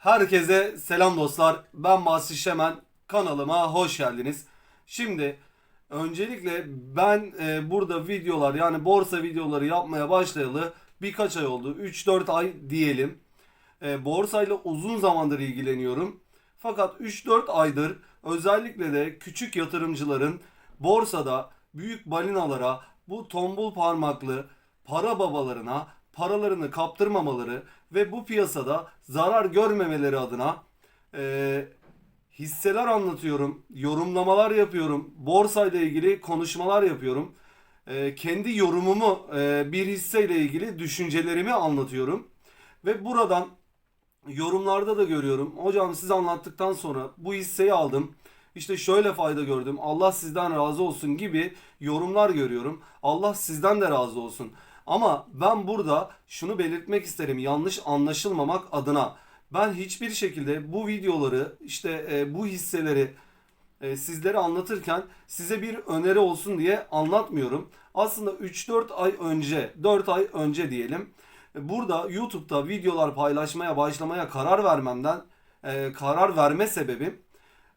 Herkese selam dostlar. Ben Basri Şemen. Kanalıma hoş geldiniz. Şimdi öncelikle ben e, burada videolar yani borsa videoları yapmaya başlayalı birkaç ay oldu. 3-4 ay diyelim. E, borsayla uzun zamandır ilgileniyorum. Fakat 3-4 aydır özellikle de küçük yatırımcıların borsada büyük balinalara bu tombul parmaklı para babalarına paralarını kaptırmamaları ve bu piyasada zarar görmemeleri adına e, hisseler anlatıyorum, yorumlamalar yapıyorum, borsayla ilgili konuşmalar yapıyorum. E, kendi yorumumu e, bir hisseyle ilgili düşüncelerimi anlatıyorum. Ve buradan yorumlarda da görüyorum. Hocam siz anlattıktan sonra bu hisseyi aldım. İşte şöyle fayda gördüm. Allah sizden razı olsun gibi yorumlar görüyorum. Allah sizden de razı olsun. Ama ben burada şunu belirtmek isterim yanlış anlaşılmamak adına. Ben hiçbir şekilde bu videoları işte e, bu hisseleri e, sizlere anlatırken size bir öneri olsun diye anlatmıyorum. Aslında 3-4 ay önce, 4 ay önce diyelim. Burada YouTube'da videolar paylaşmaya başlamaya karar vermemden e, karar verme sebebim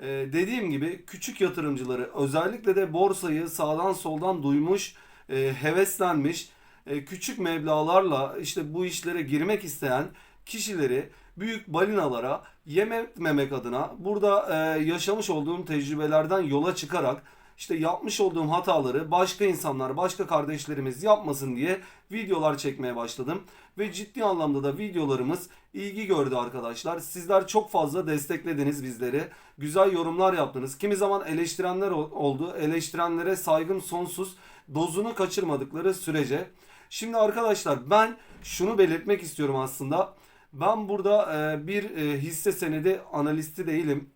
e, dediğim gibi küçük yatırımcıları özellikle de borsayı sağdan soldan duymuş, e, heveslenmiş, küçük meblağlarla işte bu işlere girmek isteyen kişileri büyük balinalara yem etmemek adına burada e, yaşamış olduğum tecrübelerden yola çıkarak işte yapmış olduğum hataları başka insanlar, başka kardeşlerimiz yapmasın diye videolar çekmeye başladım. Ve ciddi anlamda da videolarımız ilgi gördü arkadaşlar. Sizler çok fazla desteklediniz bizleri. Güzel yorumlar yaptınız. Kimi zaman eleştirenler ol- oldu. Eleştirenlere saygım sonsuz. Dozunu kaçırmadıkları sürece. Şimdi arkadaşlar ben şunu belirtmek istiyorum aslında. Ben burada e, bir e, hisse senedi analisti değilim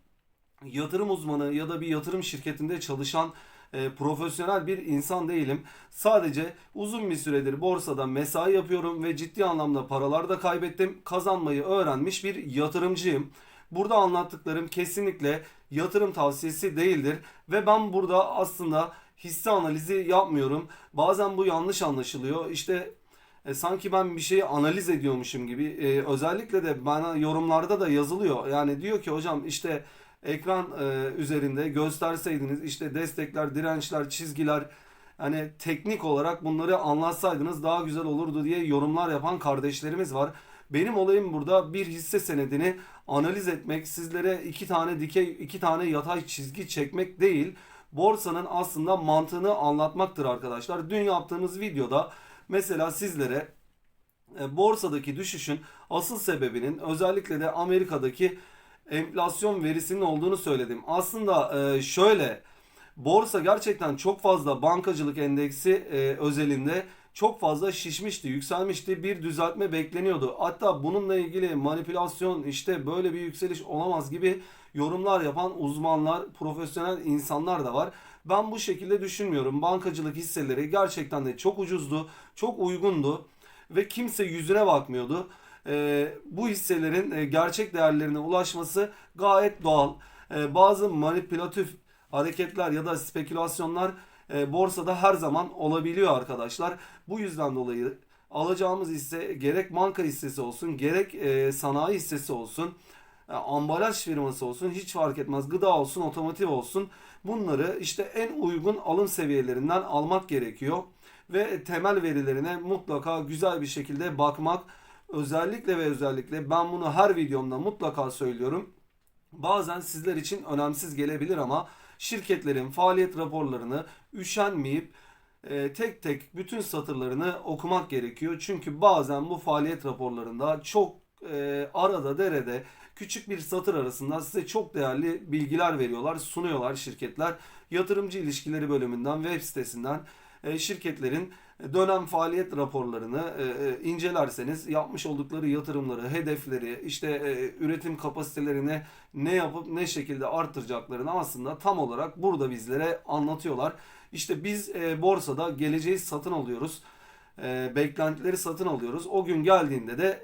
yatırım uzmanı ya da bir yatırım şirketinde çalışan e, profesyonel bir insan değilim. Sadece uzun bir süredir borsada mesai yapıyorum ve ciddi anlamda paralar da kaybettim. Kazanmayı öğrenmiş bir yatırımcıyım. Burada anlattıklarım kesinlikle yatırım tavsiyesi değildir ve ben burada aslında hisse analizi yapmıyorum. Bazen bu yanlış anlaşılıyor. İşte e, sanki ben bir şeyi analiz ediyormuşum gibi. E, özellikle de bana yorumlarda da yazılıyor. Yani diyor ki hocam işte ekran e, üzerinde gösterseydiniz işte destekler, dirençler, çizgiler hani teknik olarak bunları anlatsaydınız daha güzel olurdu diye yorumlar yapan kardeşlerimiz var. Benim olayım burada bir hisse senedini analiz etmek, sizlere iki tane dikey, iki tane yatay çizgi çekmek değil. Borsanın aslında mantığını anlatmaktır arkadaşlar. Dün yaptığımız videoda mesela sizlere e, borsadaki düşüşün asıl sebebinin özellikle de Amerika'daki enflasyon verisinin olduğunu söyledim. Aslında e, şöyle borsa gerçekten çok fazla bankacılık endeksi e, özelinde çok fazla şişmişti, yükselmişti. Bir düzeltme bekleniyordu. Hatta bununla ilgili manipülasyon işte böyle bir yükseliş olamaz gibi yorumlar yapan uzmanlar, profesyonel insanlar da var. Ben bu şekilde düşünmüyorum. Bankacılık hisseleri gerçekten de çok ucuzdu, çok uygundu ve kimse yüzüne bakmıyordu. Ee, bu hisselerin e, gerçek değerlerine ulaşması gayet doğal. Ee, bazı manipülatif hareketler ya da spekülasyonlar e, borsada her zaman olabiliyor arkadaşlar. Bu yüzden dolayı alacağımız hisse gerek banka hissesi olsun gerek e, sanayi hissesi olsun e, ambalaj firması olsun hiç fark etmez gıda olsun otomotiv olsun bunları işte en uygun alım seviyelerinden almak gerekiyor ve temel verilerine mutlaka güzel bir şekilde bakmak özellikle ve özellikle ben bunu her videomda mutlaka söylüyorum bazen sizler için önemsiz gelebilir ama şirketlerin faaliyet raporlarını üşenmeyip e, tek tek bütün satırlarını okumak gerekiyor. Çünkü bazen bu faaliyet raporlarında çok e, arada derede küçük bir satır arasında size çok değerli bilgiler veriyorlar, sunuyorlar şirketler. Yatırımcı ilişkileri bölümünden, web sitesinden e, şirketlerin dönem faaliyet raporlarını e, e, incelerseniz yapmış oldukları yatırımları, hedefleri, işte e, üretim kapasitelerini ne yapıp ne şekilde arttıracaklarını aslında tam olarak burada bizlere anlatıyorlar. İşte biz borsada geleceği satın alıyoruz. Beklentileri satın alıyoruz. O gün geldiğinde de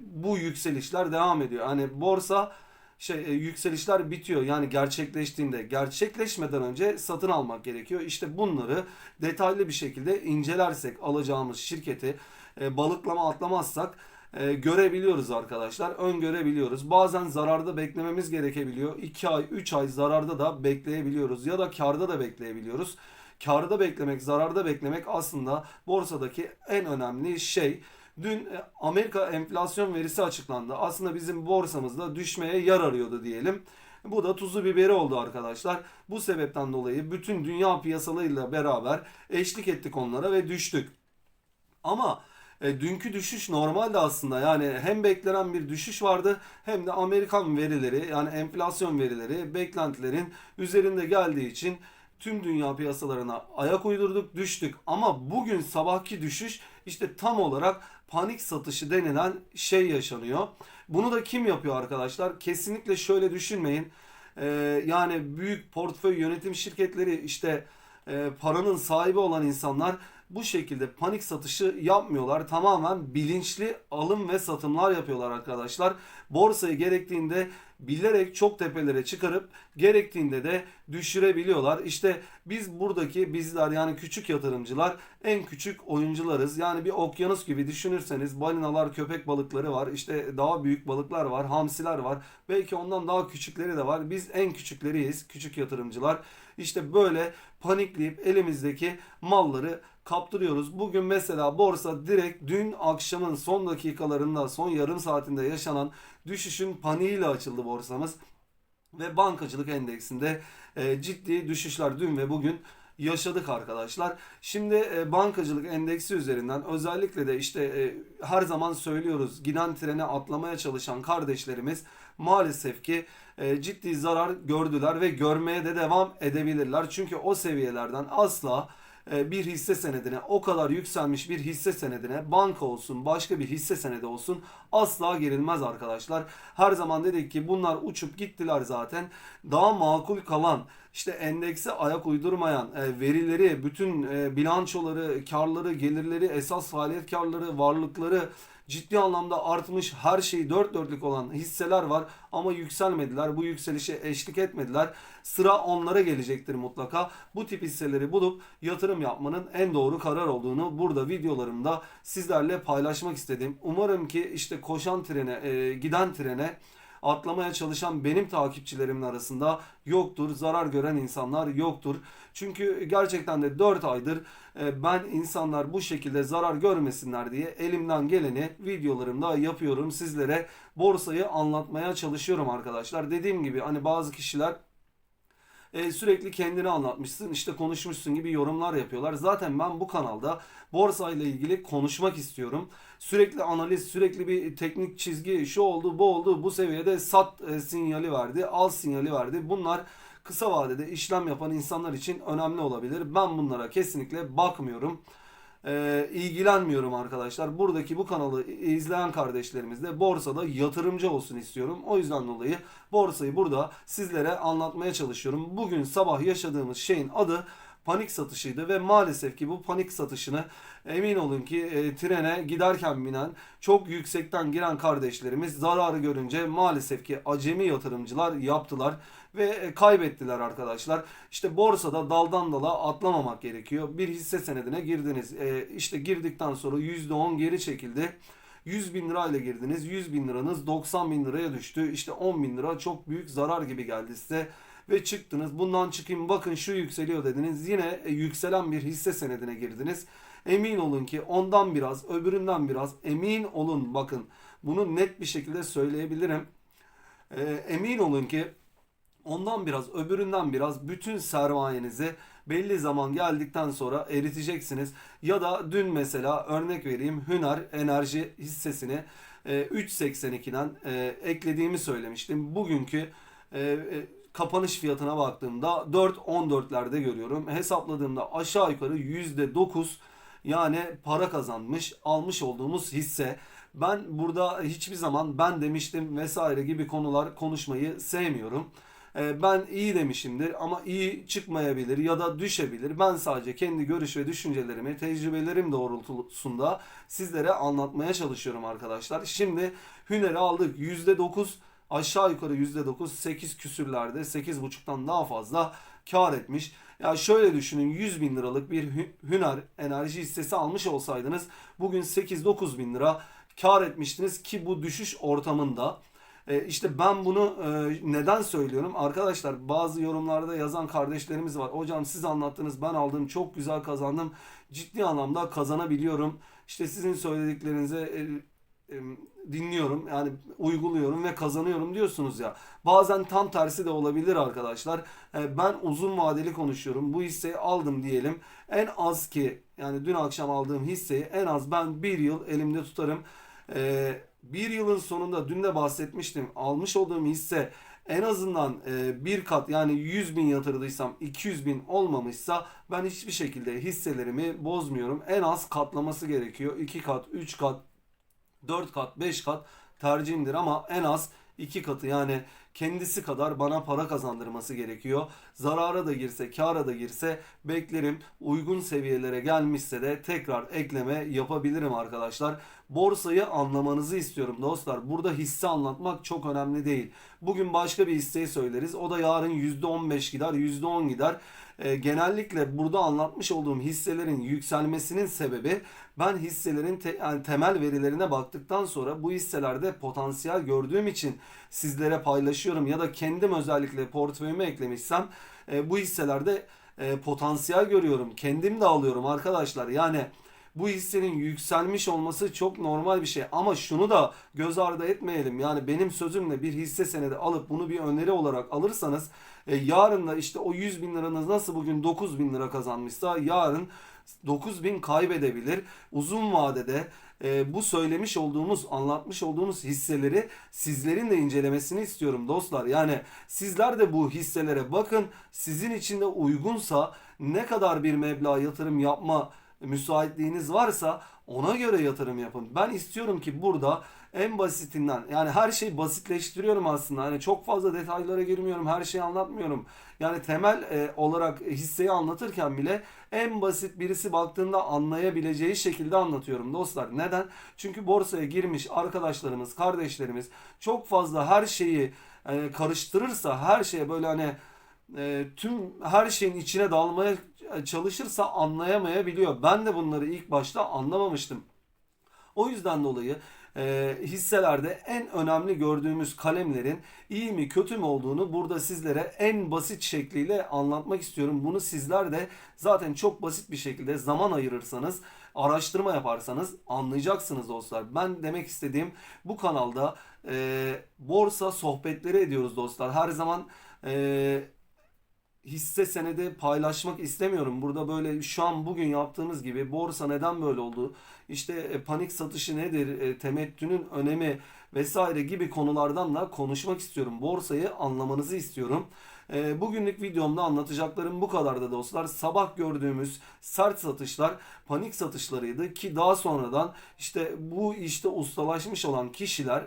bu yükselişler devam ediyor. Hani borsa şey e, yükselişler bitiyor. Yani gerçekleştiğinde gerçekleşmeden önce satın almak gerekiyor. İşte bunları detaylı bir şekilde incelersek alacağımız şirketi e, balıklama atlamazsak e, görebiliyoruz arkadaşlar. Öngörebiliyoruz. Bazen zararda beklememiz gerekebiliyor. 2 ay, 3 ay zararda da bekleyebiliyoruz ya da karda da bekleyebiliyoruz. Karda beklemek, zararda beklemek aslında borsadaki en önemli şey. Dün e, Amerika enflasyon verisi açıklandı. Aslında bizim borsamızda düşmeye yer arıyordu diyelim. Bu da tuzu biberi oldu arkadaşlar. Bu sebepten dolayı bütün dünya piyasalarıyla beraber eşlik ettik onlara ve düştük. Ama e, dünkü düşüş normalde aslında yani hem beklenen bir düşüş vardı hem de Amerikan verileri yani enflasyon verileri beklentilerin üzerinde geldiği için tüm dünya piyasalarına ayak uydurduk düştük ama bugün sabahki düşüş işte tam olarak panik satışı denilen şey yaşanıyor. Bunu da kim yapıyor arkadaşlar? Kesinlikle şöyle düşünmeyin. Ee, yani büyük portföy yönetim şirketleri işte e, paranın sahibi olan insanlar bu şekilde panik satışı yapmıyorlar. Tamamen bilinçli alım ve satımlar yapıyorlar arkadaşlar. Borsayı gerektiğinde bilerek çok tepelere çıkarıp gerektiğinde de düşürebiliyorlar. İşte biz buradaki bizler yani küçük yatırımcılar en küçük oyuncularız. Yani bir okyanus gibi düşünürseniz balinalar, köpek balıkları var. İşte daha büyük balıklar var, hamsiler var. Belki ondan daha küçükleri de var. Biz en küçükleriyiz, küçük yatırımcılar. İşte böyle panikleyip elimizdeki malları kaptırıyoruz. Bugün mesela borsa direkt dün akşamın son dakikalarında, son yarım saatinde yaşanan düşüşün paniğiyle açıldı borsamız. Ve bankacılık endeksinde e, ciddi düşüşler dün ve bugün yaşadık arkadaşlar. Şimdi e, bankacılık endeksi üzerinden özellikle de işte e, her zaman söylüyoruz giden trene atlamaya çalışan kardeşlerimiz maalesef ki e, ciddi zarar gördüler ve görmeye de devam edebilirler. Çünkü o seviyelerden asla bir hisse senedine o kadar yükselmiş bir hisse senedine banka olsun başka bir hisse senedi olsun asla girilmez arkadaşlar. Her zaman dedik ki bunlar uçup gittiler zaten. Daha makul kalan işte endekse ayak uydurmayan e, verileri, bütün e, bilançoları, karları, gelirleri, esas faaliyet karları, varlıkları ciddi anlamda artmış her şeyi dört dörtlük olan hisseler var ama yükselmediler. Bu yükselişe eşlik etmediler. Sıra onlara gelecektir mutlaka. Bu tip hisseleri bulup yatırım yapmanın en doğru karar olduğunu burada videolarımda sizlerle paylaşmak istedim. Umarım ki işte koşan trene, e, giden trene atlamaya çalışan benim takipçilerimin arasında yoktur. Zarar gören insanlar yoktur. Çünkü gerçekten de 4 aydır e, ben insanlar bu şekilde zarar görmesinler diye elimden geleni videolarımda yapıyorum. Sizlere borsayı anlatmaya çalışıyorum arkadaşlar. Dediğim gibi hani bazı kişiler e, sürekli kendini anlatmışsın işte konuşmuşsun gibi yorumlar yapıyorlar. Zaten ben bu kanalda borsa ile ilgili konuşmak istiyorum. Sürekli analiz, sürekli bir teknik çizgi, şu oldu, bu oldu, bu seviyede sat e, sinyali verdi, al sinyali verdi. Bunlar kısa vadede işlem yapan insanlar için önemli olabilir. Ben bunlara kesinlikle bakmıyorum. Ee, ilgilenmiyorum arkadaşlar. Buradaki bu kanalı izleyen kardeşlerimiz de borsada yatırımcı olsun istiyorum. O yüzden dolayı borsayı burada sizlere anlatmaya çalışıyorum. Bugün sabah yaşadığımız şeyin adı panik satışıydı ve maalesef ki bu panik satışını emin olun ki e, trene giderken binen çok yüksekten giren kardeşlerimiz zararı görünce maalesef ki acemi yatırımcılar yaptılar ve e, kaybettiler arkadaşlar. İşte borsada daldan dala atlamamak gerekiyor. Bir hisse senedine girdiniz. E, işte girdikten sonra %10 geri çekildi. 100 bin lirayla girdiniz. 100 bin liranız 90 bin liraya düştü. İşte 10 bin lira çok büyük zarar gibi geldi size. Ve çıktınız. Bundan çıkayım bakın şu yükseliyor dediniz. Yine e, yükselen bir hisse senedine girdiniz. Emin olun ki ondan biraz öbüründen biraz emin olun bakın. Bunu net bir şekilde söyleyebilirim. E, emin olun ki Ondan biraz, öbüründen biraz bütün sermayenizi belli zaman geldikten sonra eriteceksiniz. Ya da dün mesela örnek vereyim Hüner Enerji hissesini e, 3.82'den e, eklediğimi söylemiştim. Bugünkü e, e, kapanış fiyatına baktığımda 4.14'lerde görüyorum. Hesapladığımda aşağı yukarı %9 yani para kazanmış, almış olduğumuz hisse. Ben burada hiçbir zaman ben demiştim vesaire gibi konular konuşmayı sevmiyorum. Ee, ben iyi demişimdir ama iyi çıkmayabilir ya da düşebilir. Ben sadece kendi görüş ve düşüncelerimi, tecrübelerim doğrultusunda sizlere anlatmaya çalışıyorum arkadaşlar. Şimdi Hüner'i aldık. %9 aşağı yukarı %9 8 küsürlerde 8.5'tan daha fazla kar etmiş. Ya şöyle düşünün 100 bin liralık bir Hüner enerji hissesi almış olsaydınız bugün 8-9 bin lira kar etmiştiniz ki bu düşüş ortamında. E, işte ben bunu e, neden söylüyorum? Arkadaşlar bazı yorumlarda yazan kardeşlerimiz var. Hocam siz anlattınız ben aldım çok güzel kazandım. Ciddi anlamda kazanabiliyorum. İşte sizin söylediklerinize e, dinliyorum yani uyguluyorum ve kazanıyorum diyorsunuz ya. Bazen tam tersi de olabilir arkadaşlar. E, Ben uzun vadeli konuşuyorum. Bu hisseyi aldım diyelim. En az ki yani dün akşam aldığım hisseyi en az ben bir yıl elimde tutarım. E, Bir yılın sonunda dün de bahsetmiştim. Almış olduğum hisse en azından e, bir kat yani 100 bin yatırdıysam 200 bin olmamışsa ben hiçbir şekilde hisselerimi bozmuyorum. En az katlaması gerekiyor. 2 kat, 3 kat, 4 kat, 5 kat tercihimdir ama en az 2 katı yani kendisi kadar bana para kazandırması gerekiyor. Zarara da girse, kâra da girse beklerim. Uygun seviyelere gelmişse de tekrar ekleme yapabilirim arkadaşlar. Borsayı anlamanızı istiyorum dostlar. Burada hisse anlatmak çok önemli değil. Bugün başka bir hisseyi söyleriz. O da yarın %15 gider, %10 gider. Ee, genellikle burada anlatmış olduğum hisselerin yükselmesinin sebebi ben hisselerin te- yani temel verilerine baktıktan sonra bu hisselerde potansiyel gördüğüm için sizlere paylaşıyorum ya da kendim özellikle portföyüme eklemişsem e, bu hisselerde e, potansiyel görüyorum. Kendim de alıyorum arkadaşlar. Yani bu hissenin yükselmiş olması çok normal bir şey. Ama şunu da göz ardı etmeyelim. Yani benim sözümle bir hisse senedi alıp bunu bir öneri olarak alırsanız e, yarın da işte o 100 bin liranız nasıl bugün 9 bin lira kazanmışsa yarın 9 bin kaybedebilir. Uzun vadede e, bu söylemiş olduğumuz, anlatmış olduğumuz hisseleri sizlerin de incelemesini istiyorum dostlar. Yani sizler de bu hisselere bakın. Sizin için de uygunsa ne kadar bir meblağ yatırım yapma müsaitliğiniz varsa ona göre yatırım yapın. Ben istiyorum ki burada en basitinden yani her şeyi basitleştiriyorum aslında. Hani çok fazla detaylara girmiyorum. Her şeyi anlatmıyorum. Yani temel e, olarak hisseyi anlatırken bile en basit birisi baktığında anlayabileceği şekilde anlatıyorum dostlar. Neden? Çünkü borsaya girmiş arkadaşlarımız, kardeşlerimiz çok fazla her şeyi e, karıştırırsa, her şeye böyle hani e, tüm her şeyin içine dalmaya çalışırsa anlayamayabiliyor. Ben de bunları ilk başta anlamamıştım. O yüzden dolayı e, hisselerde en önemli gördüğümüz kalemlerin iyi mi kötü mü olduğunu burada sizlere en basit şekliyle anlatmak istiyorum. Bunu sizler de zaten çok basit bir şekilde zaman ayırırsanız, araştırma yaparsanız anlayacaksınız dostlar. Ben demek istediğim bu kanalda e, borsa sohbetleri ediyoruz dostlar. Her zaman e, hisse senedi paylaşmak istemiyorum. Burada böyle şu an bugün yaptığımız gibi borsa neden böyle oldu? İşte e, panik satışı nedir? E, temettünün önemi vesaire gibi konulardan da konuşmak istiyorum. Borsayı anlamanızı istiyorum. E, bugünlük videomda anlatacaklarım bu kadardı dostlar. Sabah gördüğümüz sert satışlar panik satışlarıydı ki daha sonradan işte bu işte ustalaşmış olan kişiler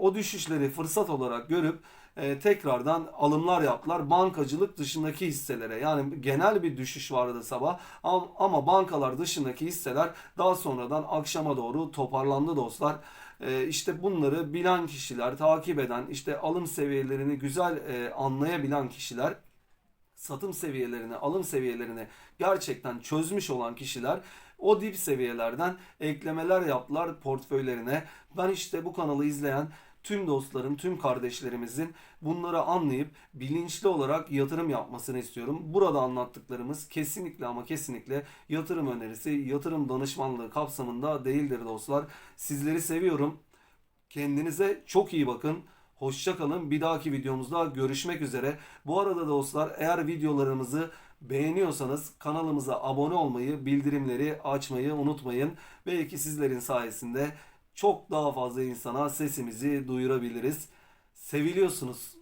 o düşüşleri fırsat olarak görüp e, tekrardan alımlar yaptılar. Bankacılık dışındaki hisselere yani genel bir düşüş vardı sabah ama, ama bankalar dışındaki hisseler daha sonradan akşama doğru toparlandı dostlar. E, işte bunları bilen kişiler, takip eden, işte alım seviyelerini güzel e, anlayabilen kişiler satım seviyelerini, alım seviyelerini gerçekten çözmüş olan kişiler o dip seviyelerden eklemeler yaptılar portföylerine. Ben işte bu kanalı izleyen tüm dostların, tüm kardeşlerimizin bunları anlayıp bilinçli olarak yatırım yapmasını istiyorum. Burada anlattıklarımız kesinlikle ama kesinlikle yatırım önerisi, yatırım danışmanlığı kapsamında değildir dostlar. Sizleri seviyorum. Kendinize çok iyi bakın. Hoşça kalın. Bir dahaki videomuzda görüşmek üzere. Bu arada dostlar eğer videolarımızı beğeniyorsanız kanalımıza abone olmayı, bildirimleri açmayı unutmayın. Belki sizlerin sayesinde çok daha fazla insana sesimizi duyurabiliriz. Seviliyorsunuz.